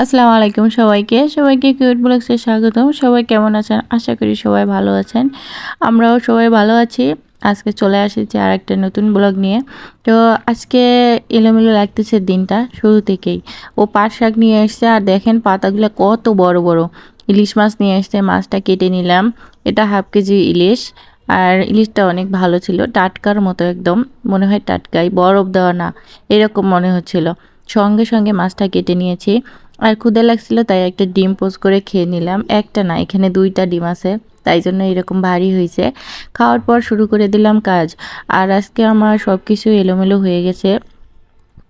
আসসালামু আলাইকুম সবাইকে। সবাইকে কিউট ব্লগসে স্বাগতম। সবাই কেমন আছেন? আশা করি সবাই ভালো আছেন। আমরাও সবাই ভালো আছি। আজকে চলে আসেছি আর একটা নতুন ব্লগ নিয়ে। তো আজকে এলোমেলো লাগতেছে দিনটা শুরু থেকেই। ও পাট শাক নিয়ে এসছে আর দেখেন পাতাগুলো কত বড় বড়। ইলিশ মাছ নিয়ে এসছে, মাছটা কেটে নিলাম। এটা হাফ কেজি ইলিশ আর ইলিশটা অনেক ভালো ছিল, টাটকার মতো একদম। মনে হয় টাটকাই, বরফ দেওয়া না, এরকম মনে হচ্ছিল। সঙ্গে সঙ্গে মাছটা কেটে নিয়েছি। আর ক্ষুদে লাগছিল, তাই একটা ডিম পোজ করে খেয়ে নিলাম। একটা না, এখানে দুইটা ডিম আছে, তাই জন্য এরকম ভারী হয়েছে। খাওয়ার পর শুরু করে দিলাম কাজ। আর আজকে আমার সব কিছু এলোমেলো হয়ে গেছে।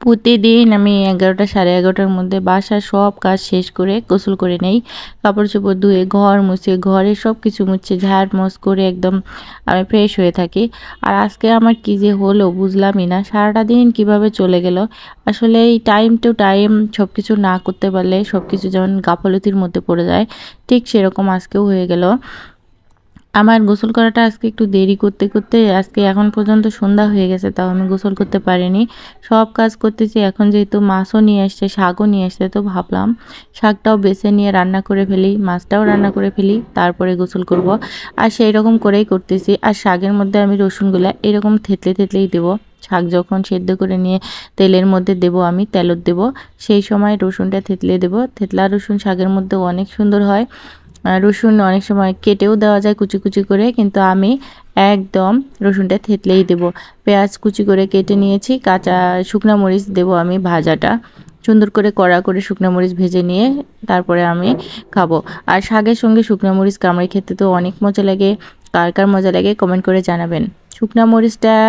প্রতিদিন আমি এগারোটা, সাড়ে এগারোটার মধ্যে বাসার সব কাজ শেষ করে গোসল করে নেই। কাপড় চোপড় ধুয়ে, ঘর মুছে, ঘরে সব কিছু মুছে, ঝাড় মস করে একদম আমি ফ্রেশ হয়ে থাকি। আর আজকে আমার কি যে হলো বুঝলামই না, সারাটা দিন কীভাবে চলে গেল? আসলে এই টাইম টু টাইম সব কিছু না করতে পারলে সব কিছু যেমন গাফলতির মধ্যে পড়ে যায়, ঠিক সেরকম আজকেও হয়ে গেল। আমার গোসল করাটা আজকে একটু দেরি করতে করতে, আজকে এখন পর্যন্ত সন্ধ্যা হয়ে গেছে, তাও আমি গোসল করতে পারিনি। সব কাজ করতেছি, এখন যেহেতু মাছও নিয়ে আসছে, শাকও নিয়ে আসছে, তো ভাবলাম শাকটাও বেছে নিয়ে রান্না করে ফেলি, মাছটাও রান্না করে ফেলি, তারপরে গোসল করব। আর সেই রকম করেই করতেছি, আর শাকের মধ্যে আমি রসুনগুলা এরকম থেতলে থেতলেই দেবো। শাক যখন সেদ্ধ করে নিয়ে তেলের মধ্যে দেব আমি, তেলত দেব, সেই সময় রসুনটা থেতলে দেব। থেতলা রসুন শাকের মধ্যে অনেক সুন্দর হয়। রসুন অনেক সময় কেটেও দেওয়া যায় কুচি কুচি করে, কিন্তু আমি একদম রসুনটা থেতলেই দেব। পেঁয়াজ কুচি করে কেটে নিয়েছি, কাঁচা শুকনো মরিচ দেব আমি ভাজাটা। সুন্দর করে কড়া করে শুকনো মরিচ ভেজে নিয়ে তারপরে আমি খাব। আর শাকের সঙ্গে শুকনো মরিচ কামড়ে খেতে তো অনেক মজা লাগে। কার কার মজা লাগে কমেন্ট করে জানাবেন। শুকনো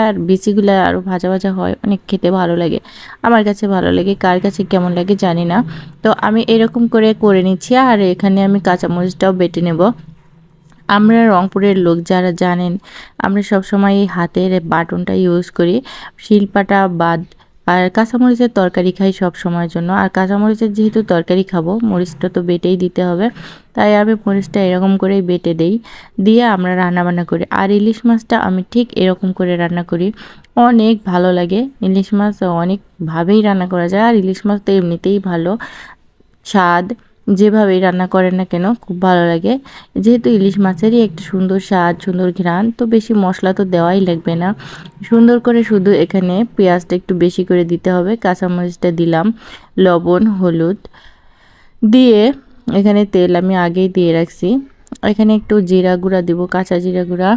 আর বিচিগুলো আরও ভাজা ভাজা হয়, অনেক খেতে ভালো লাগে। আমার কাছে ভালো লাগে, কার কাছে কেমন লাগে জানি না। তো আমি এরকম করে করে নিচ্ছি আর এখানে আমি কাঁচা মরিচটাও বেটে নেব। আমরা রংপুরের লোক যারা জানেন, আমরা সবসময় হাতের বাটনটা ইউজ করি। শিল্পাটা বাদ আর কাঁচামরিচের তরকারি খাই সব সময়ের জন্য। আর কাঁচামরিচের যেহেতু তরকারি খাব, মরিচটা তো বেটেই দিতে হবে। তাই আমি মরিচটা এরকম করেই বেটে দেই। দিয়ে আমরা রান্না বান্না করি। আর ইলিশ মাছটা আমি ঠিক এরকম করে রান্না করি। অনেক ভালো লাগে। ইলিশ মাছ অনেকভাবেই রান্না করা যায়। আর ইলিশ মাছ তো এমনিতেই ভালো। স্বাদ। যেভাবেই রান্না করেন না কেন, খুব ভালো লাগে। যেহেতু ইলিশ মাছেরই একটা সুন্দর স্বাদ, সুন্দর ঘ্রাণ, তো বেশি মশলা তো দেওয়াই লাগবে না। সুন্দর করে শুধু এখানে পেঁয়াজটা একটু বেশি করে দিতে হবে। কাঁচামরিচটা দিলাম, লবণ, হলুদ। দিয়ে এখানে তেল আমি আগেই দিয়ে রাখছি। এখানে একটু জিরা গুঁড়া দিব, কাঁচা জিরা গুঁড়া।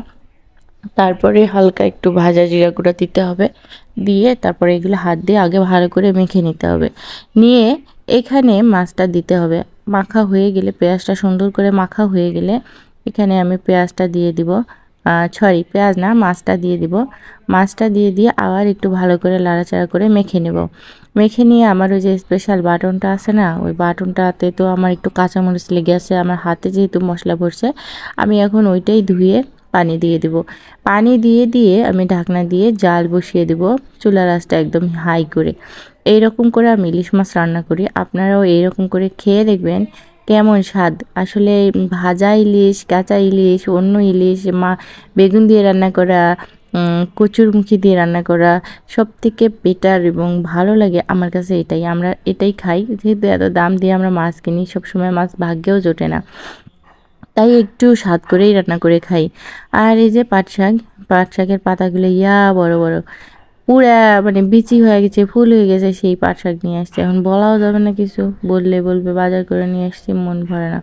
তারপরে হালকা একটু ভাজা জিরা গুঁড়া দিতে হবে। দিয়ে তারপরে এগুলো হাত দিয়ে আগে ভালো করে মেখে নিতে হবে। নিয়ে এখানে মাছটা দিতে হবে। মাখা হয়ে গেলে পেঁয়াজটা সুন্দর করে মাখা হয়ে গেলে এখানে আমি পেঁয়াজটা দিয়ে দিব। সরি, পেঁয়াজ না, মাছটা দিয়ে দিব। মাছটা দিয়ে দিয়ে আবার একটু ভালো করে লাড়াচাড়া করে মেখে নেব। মেখে নিয়ে আমার ওই যে স্পেশাল বাটনটা আছে না, ওই বাটনটাতে তো আমার একটু কাঁচামরিচ লেগে আছে, আমার হাতে যেহেতু মশলা ভরছে আমি এখন ওইটাই ধুয়ে পানি দিয়ে দেব। পানি দিয়ে দিয়ে আমি ঢাকনা দিয়ে জাল বসিয়ে দেব চুলা রাসটা একদম হাই করে। এইরকম করে আমি ইলিশ মাছ রান্না করি। আপনারাও এইরকম করে খেয়ে দেখবেন কেমন স্বাদ? আসলে ভাজা ইলিশ, কাঁচা ইলিশ, অন্য ইলিশ, মা, বেগুন দিয়ে রান্না করা কচুরমুখী দিয়ে রান্না করা সব থেকে বেটার এবং ভালো লাগে আমার কাছে এটাই। আমরা এটাই খাই। যেহেতু এত দাম দিয়ে আমরা মাছ কিনি, সবসময় মাছ ভাগ্যেও জোটে না। তাই একটু স্বাদ করেই রান্না করে খাই। আর এই যে পাট শাক পাট শাকের পাতাগুলো ইয়া বড় বড়। পুরা মানে বিচি হয়ে গেছে, ফুল হয়ে গেছে, সেই পাট শাক নিয়ে আসছে। এখন বলাও যাবে না কিছু, বললে বলবে, বাজার করে নিয়ে আসছি, মন ভরে না।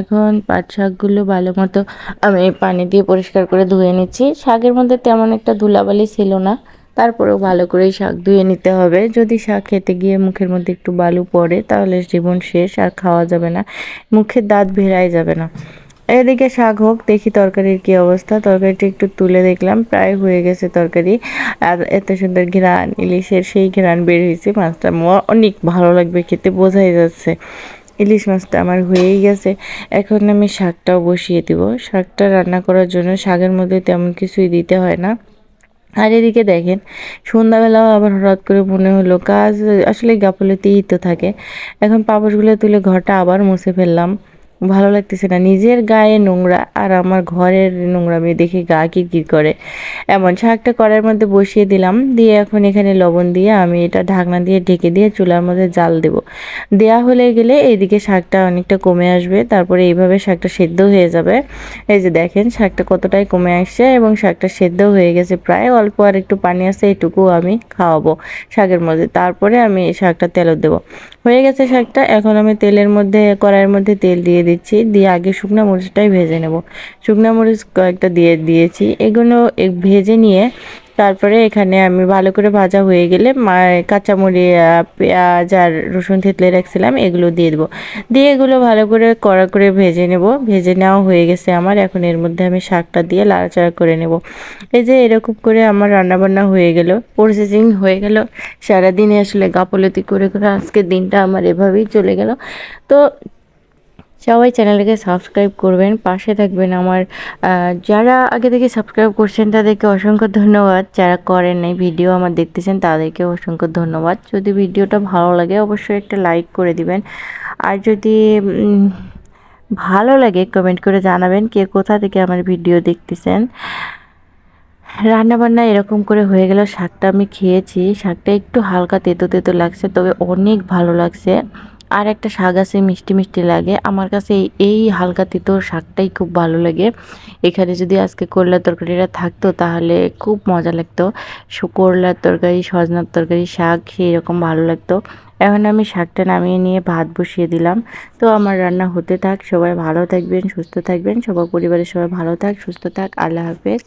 এখন পাট শাকগুলো ভালো মতো আমি পানি দিয়ে পরিষ্কার করে ধুয়ে নিচ্ছি। শাকের মধ্যে তেমন একটা ধুলাবালি ছিল না, তারপরেও ভালো করেই শাক ধুয়ে নিতে হবে। যদি শাক খেতে গিয়ে মুখের মধ্যে একটু বালু পড়ে, তাহলে জীবন শেষ, আর খাওয়া যাবে না। মুখের দাঁত ভেরাই যাবে না। এদিকে শাক হোক, দেখি তরকারির কি অবস্থা। তরকারিটা একটু তুলে দেখলাম, প্রায় হয়ে গেছে তরকারি। আর এত সুন্দর ঘ্রাণ, ইলিশের সেই ঘ্রাণ বের হয়েছে। মাছটা অনেক ভালো লাগবে খেতে, বোঝাই যাচ্ছে। ইলিশ মাছটা আমার হয়েই গেছে। এখন আমি শাকটাও বসিয়ে দিব। শাকটা রান্না করার জন্য শাকের মধ্যে তেমন কিছুই দিতে হয় না। আর এদিকে দেখেন, সন্ধ্যাবেলাও আবার হঠাৎ করে মনে হলো, কাজ আসলে গাফলতিই তো থাকে। এখন পাপড়গুলো তুলে ঘরটা আবার মুছে ফেললাম। ভালো লাগতেছে না। নিজের গায়ে নোংরা আর আমার ঘরের নোংরা নোংরামি দেখে গা কিরকির করে। এমন শাকটা কড়াইয়ের মধ্যে বসিয়ে দিলাম। দিয়ে এখন এখানে লবণ দিয়ে আমি এটা ঢাকনা দিয়ে ঢেকে দিয়ে চুলার মধ্যে জাল দেব। দেয়া হলে গেলে এইদিকে শাকটা অনেকটা কমে আসবে। তারপরে এইভাবে শাকটা সেদ্ধ হয়ে যাবে। এই যে দেখেন, শাকটা কতটাই কমে আসছে এবং শাকটা সেদ্ধ হয়ে গেছে প্রায়। অল্প আর একটু পানি আছে, এটুকু আমি খাওয়াবো শাকের মধ্যে। তারপরে আমি শাকটা তেলও দেবো। হয়ে গেছে শাকটা। এখন আমি তেলের মধ্যে, কড়াইয়ের মধ্যে তেল দিয়ে দিচ্ছি, দিয়ে আগে শুকনো মরিচটাই ভেজে নেব। শুকনো মরিচ কয়েকটা দিয়ে দিয়েছি, এগুলো ভেজে নিয়ে তারপরে এখানে আমি ভালো করে ভাজা হয়ে গেলে কাঁচামরি পেঁয়াজ আর রসুন থেতলে রাখছিলাম, এগুলো দিয়ে দেবো। দিয়ে এগুলো ভালো করে কড়া করে ভেজে নেব। ভেজে নেওয়া হয়ে গেছে আমার, এখন এর মধ্যে আমি শাকটা দিয়ে লাড়াচাড়া করে নেব। এই যে এরকম করে আমার রান্নাবান্না হয়ে গেল প্রসেসিং হয়ে গেল। সারাদিনে আসলে গাফলতি করে করে আজকের দিনটা আমার এভাবেই চলে গেল। তো সবাই চ্যানেলটাকে সাবস্ক্রাইব করবেন, পাশে থাকবেন আমার যারা আগে থেকে সাবস্ক্রাইব করছেন তাদেরকে অসংখ্য ধন্যবাদ। যারা করেন নাই ভিডিও আমার দেখতেছেন তাদেরকে অসংখ্য ধন্যবাদ। যদি ভিডিওটা ভালো লাগে অবশ্যই একটা লাইক করে দিবেন। আর যদি ভালো লাগে কমেন্ট করে জানাবেন কে কোথা থেকে আমার ভিডিও দেখতেছেন। রান্না বান্না এরকম করে হয়ে গেল, শাকটা আমি খেয়েছি। শাকটা একটু হালকা তেতো তেতো লাগছে, তবে অনেক ভালো লাগছে। আর একটা শাক আছে, মিষ্টি মিষ্টি লাগে। আমার কাছে এই- হালকা তেতো শাকটাই খুব ভালো লাগে। এখানে যদি আজকে করলার তরকারিটা থাকতো, তাহলে খুব মজা লাগতো। করলার তরকারি, সজনার তরকারি, শাক রকম ভালো লাগতো। এখন আমি শাকটা নামিয়ে নিয়ে ভাত বসিয়ে দিলাম। তো আমার রান্না হতে থাক। সবাই ভালো থাকবেন, সুস্থ থাকবেন। সবার পরিবারের সবাই ভালো থাক, সুস্থ থাক। আল্লাহ হাফেজ।